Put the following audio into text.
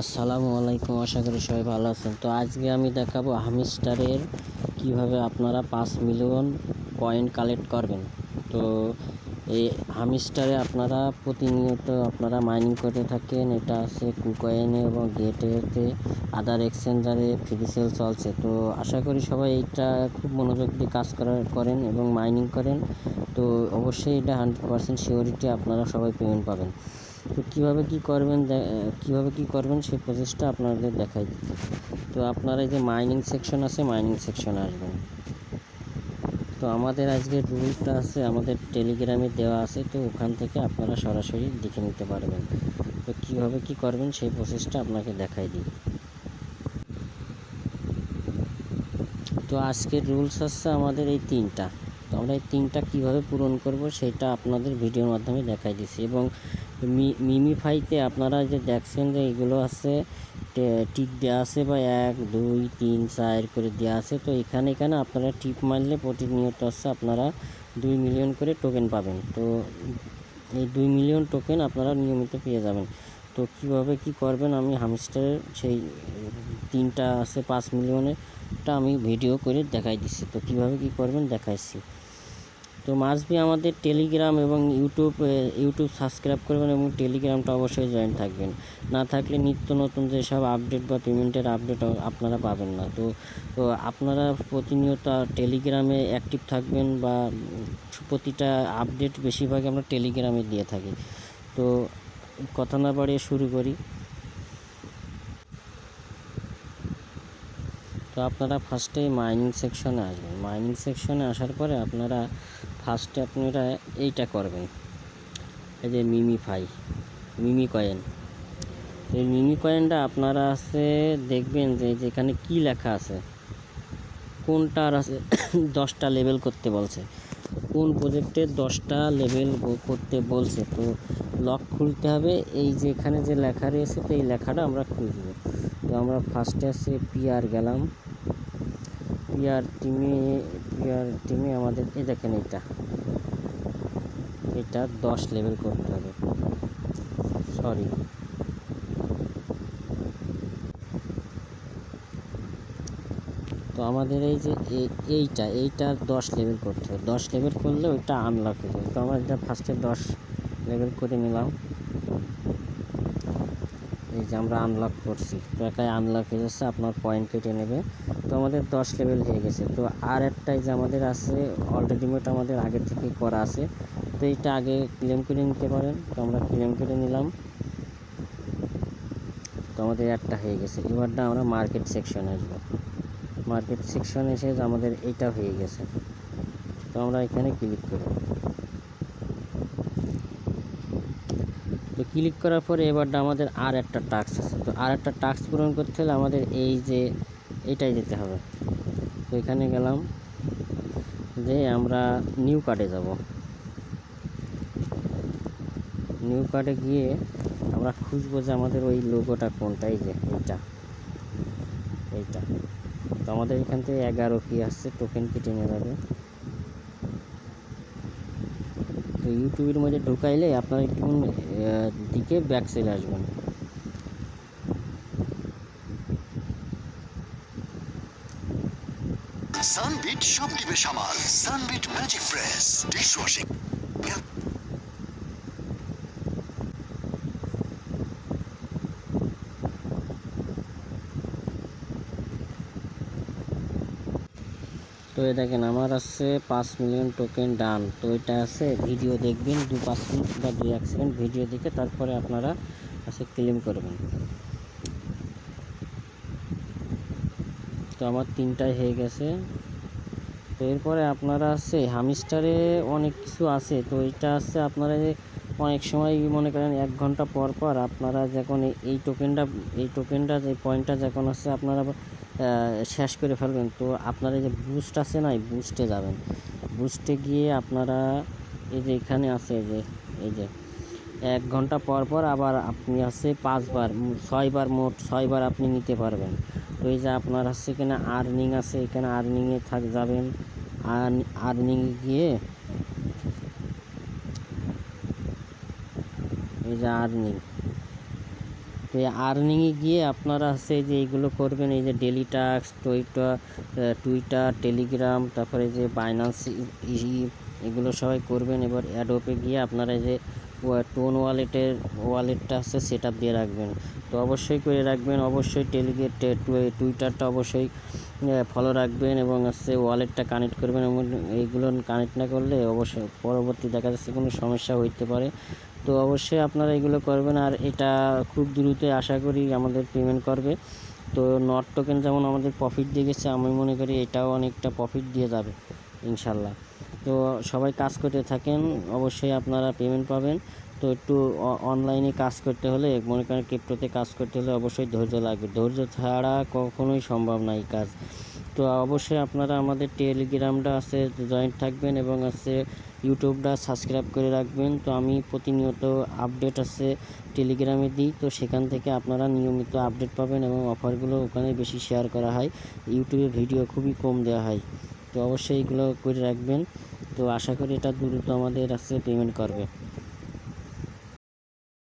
আসসালামু আলাইকুম, আশা করি সবাই ভালো আছেন। তো আজকে আমি দেখাবো হামিস্টারের কীভাবে আপনারা পাঁচ মিলিয়ন কয়েন কালেক্ট করবেন। তো এই হামিস্টারে আপনারা প্রতিনিয়ত আপনারা মাইনিং করে থাকেন। এটা আছে কুকয়েনে এবং গেটেতে, আদার এক্সচেঞ্জারে ফ্রি সেল চলছে। তো আশা করি সবাই এইটা খুব মনোযোগ দিয়ে কাজ করেন এবং মাইনিং করেন। তো অবশ্যই এটা হান্ড্রেড পারসেন্ট সিওরিটি আপনারা সবাই পেমেন্ট পাবেন। তো কীভাবে কী করবেন কীভাবে কী করবেন সেই প্রসেসটা আপনাদের দেখাই। তো আপনারা এই যে মাইনিং সেকশন আছে মাইনিং সেকশনে আসবেন। তো আমাদের আজকে রুলটা আছে, আমাদের টেলিগ্রামে দেওয়া আছে, তো ওখান থেকে আপনারা সরাসরি দেখে নিতে পারবেন। তো কীভাবে কী করবেন সেই প্রসেসটা আপনাকে দেখাই দিই। তো আজকের রুলস হচ্ছে আমাদের এই তিনটা। তো আমরা এই তিনটা কীভাবে পূরণ করব সেটা আপনাদের ভিডিওর মাধ্যমে দেখাই দিচ্ছি এবং মিমিফাইতে আপনারা যে দেখছেন যে এগুলো আছে টে- টিক দেওয়া আছে বা এক, দুই, তিন, চার করে দেওয়া আছে, তো এখানে এখানে আপনারা টিপ মারলে প্রতিনিয়ত হচ্ছে আপনারা দুই মিলিয়ন করে টোকেন পাবেন। তো এই দুই মিলিয়ন টোকেন আপনারা নিয়মিত পেয়ে যাবেন। তো কীভাবে কি করবেন আমি হামস্টারের সেই তিনটা আছে পাঁচ মিলিয়নেরটা আমি ভিডিও করে দেখাই দিচ্ছি। তো কীভাবে কি করবেন দেখাইছি। তো মাসবি আমাদের টেলিগ্রাম এবং ইউটিউব ইউটিউব সাবস্ক্রাইব করবেন এবং টেলিগ্রামটা অবশ্যই জয়েন থাকবেন। না থাকলে নিত্য নতুন যেসব আপডেট বা পেমেন্টের আপডেট আপনারা পাবেন না। তো তো আপনারা প্রতিনিয়ত টেলিগ্রামে অ্যাক্টিভ থাকবেন বা প্রতিটা আপডেট বেশিরভাগ আমরা টেলিগ্রামে দিয়ে থাকি। তো কথা না বাড়িয়ে শুরু করি। তো আপনারা ফার্স্টে মাইনিং সেকশনে আসবেন। মাইনিং সেকশনে আসার পরে আপনারা ফার্স্টে আপনারা এইটা করবেন। এই যে মিমি মিমিফাই মিমি কয়েন এই মিমি কয়েনটা আপনারা আছে, দেখবেন যে যেখানে কি লেখা আছে কোনটার আছে, দশটা লেভেল করতে বলছে। কোন প্রজেক্টে দশটা লেভেল করতে বলছে। তো লক খুলতে হবে। এই যে এখানে যে লেখা রয়েছে, তো এই লেখাটা আমরা খুঁজব তো আমরা ফার্স্টে আছে পিআর গেলাম। পিআর টিমে পিআর টিমে আমাদের, এই দেখেন এটা এটা দশ লেভেল করতে হবে। সরি তো আমাদের এই যে, এই- এইটা এইটা দশ লেভেল করতে হবে। দশ লেভেল করলে ওইটা আনলক হয়ে যাবে তো আমরা এটা ফার্স্টে দশ লেভেল করে নিলাম। এই যে আমরা আনলক করছি। তো একাই আনলক হয়ে যাচ্ছে, আপনার পয়েন্ট কেটে নেবে। তো আমাদের দশ লেভেল হয়ে গেছে। তো আর একটাই যে আমাদের আছে অলরেডি মেট আমাদের আগে থেকে করা আছে। তো এইটা আগে ক্লেম করে নিতে পারেন। তো আমরা ক্লেম করে নিলাম। তো আমাদের একটা হয়ে গেছে। এবারটা আমরা মার্কেট সেকশনে আসব। মার্কেট সেকশন এসে আমাদের এইটা হয়ে গেছে। তো আমরা এখানে ক্লিক করব তো ক্লিক করার পরে এবারটা আমাদের আর একটা টাস্ক আছে। তো আর একটা টাস্ক পূরণ করতে হলে আমাদের এই যে এটাই যেতে হবে। তো এখানে গেলাম যে আমরা নিউ কার্ডে যাব। নিউ কার্ডে গিয়ে আমরা খুঁজবো যে আমাদের ওই লোগোটা কোনটাই যে এইটা এইটা। তো আমাদের এখান থেকে এগারো কি আসছে টোকেন কেটে নিয়ে যাবে তো ইউটিউবের মধ্যে ঢুকাইলে আপনার একটু দিকে ব্যাক সাইডে আসবেন। সানবিট সব দিবে সামাল। সানবিট ম্যাজিক প্রেস ডিশওয়াশিং তো এই দেখেন, আমার আছে পাঁচ মিলিয়ন টোকেন ডান তো এটা আছে ভিডিও দেখবেন, দু পাঁচ মিনিট বা দুই এক সেকেন্ড ভিডিও দেখে তারপরে আপনারা আছে ক্লেম করবেন। তো আমার তিনটাই হয়ে গেছে। তো এরপরে আপনারা আছে, হামিস্টারে অনেক কিছু আছে। তো এটা আছে আপনারা অনেক সময় মনে করেন এক ঘণ্টা পর পর আপনারা যখন এই- টোকেনটা এই টোকেনটা যে পয়েন্টটা যখন আছে, আপনারা শেষ করে ফেলবেন। তো আপনারা এই যে বুস্ট আছে না, এই বুস্টে যাবেন। বুস্টে গিয়ে আপনারা এই যে এখানে আছে যে, এই যে এক ঘণ্টা পর পর আবার আপনি আছে পাঁচবার ছয়বার মোট ছয়বার আপনি নিতে পারবেন। তো এই যে আপনার হচ্ছে এখানে আর্নিং আছে, এখানে আর্নিংয়ে থাক যাবেন। আর্নিংয়ে গিয়ে এই যে আর্নিং তো এই আর্নিংয়ে গিয়ে আপনারা হচ্ছে যে এইগুলো করবেন, এই যে daily task Twitter Twitter Telegram তারপরে যে বাইনান্স এগুলো সবাই করবেন। এবার অ্যাডোপে গিয়ে আপনারা যে টোন ওয়ালেটের ওয়ালেটটা আছে সেট আপ দিয়ে রাখবেন। তো অবশ্যই করে রাখবেন, অবশ্যই টেলিগ্রাম টুইটারটা অবশ্যই ফলো রাখবেন এবং হচ্ছে ওয়ালেটটা কানেক্ট করবেন। এবং এইগুলো কানেক্ট না করলে অবশ্যই পরবর্তী দেখা যাচ্ছে কোনো সমস্যা হইতে পারে। তো অবশ্যই আপনারা এগুলো করবেন আর এটা খুব দ্রুতই আশা করি আমাদের পেমেন্ট করবে। তো নট টোকেন যেমন আমাদের প্রফিট দিয়ে গেছে, আমি মনে করি এটাও অনেকটা প্রফিট দিয়ে যাবে, ইনশাল্লাহ। তো সবাই কাজ করতে থাকেন, অবশ্যই আপনারা পেমেন্ট পাবেন। তো একটু অনলাইনে কাজ করতে হলে, মনে করেন ক্রিপ্টোতে কাজ করতে হলে অবশ্যই ধৈর্য লাগবে। ধৈর্য ছাড়া কখনোই সম্ভব না এই কাজ। তো অবশ্যই আপনারা আমাদের টেলিগ্রামটা আছে জয়েন্ট থাকবেন এবং আছে ইউটিউবটা সাবস্ক্রাইব করে রাখবেন। তো আমি প্রতিনিয়ত আপডেট আছে টেলিগ্রামে দিই। তো সেখান থেকে আপনারা নিয়মিত আপডেট পাবেন এবং অফারগুলো ওখানে বেশি শেয়ার করা হয়। ইউটিউবে ভিডিও খুবই কম দেওয়া হয়। তো অবশ্যই এগুলো করে রাখবেন। তো আশা করি এটা দ্রুত আমাদের আছে পেমেন্ট করবে।